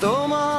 তোমার